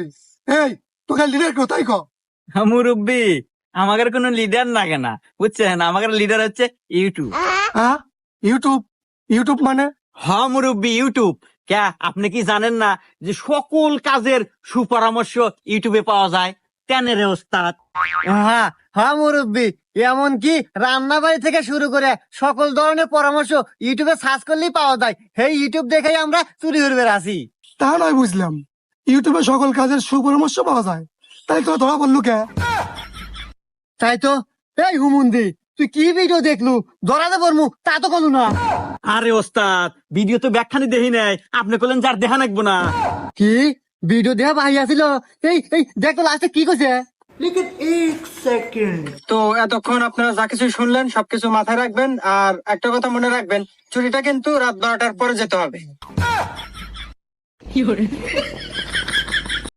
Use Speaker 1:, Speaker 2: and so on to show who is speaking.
Speaker 1: রে এই তোকে লিডার কেউ তাই ক
Speaker 2: আমাদের কোনো লিডার লাগে না বুঝছেন? আমাদের লিডার হচ্ছে ইউটিউব
Speaker 1: হ্যাঁ ইউটিউব ইউটিউব মানে?
Speaker 2: হ মুরব্বী ইউটিউব ক্যা আপনি কি জানেন না যে সকল কাজের সুপরামর্শ ইউটিউবে পাওয়া যায়? টেনের ওস্তাদ।
Speaker 3: হ্যাঁ হ্যাঁ মুরব্বী এমনকি রান্না বাড়ি থেকে শুরু করে সকল ধরনের পরামর্শ ইউটিউবে সার্চ করলেই পাওয়া যায়। সেই ইউটিউব দেখেই আমরা চুরি করবে আসি
Speaker 1: তা নয় বুঝলাম। ইউটিউবে সকল কাজের সুপরামর্শ পাওয়া যায়। তাই তো ধরা বললু কে?
Speaker 3: তাই তো? এই হুমুন্দি তুই কি ভিডিও দেখলু? ধরাতে পারমু তা তো কোনো না।
Speaker 2: আরে ওস্তাদ ভিডিও তো ব্যাখ্যানি দেখি নাই। আপনি করলেন যার দেখা নাকবো না।
Speaker 3: কি? ভিডিও দেয়া ভাই আসিল? এই এই দেখ লাস্টে কি কইছে?
Speaker 4: তো এতক্ষণ আপনারা যা কিছু শুনলেন সবকিছু মাথায় রাখবেন। আর একটা কথা মনে রাখবেন চুরিটা কিন্তু রাত বারোটার পরে যেতে হবে।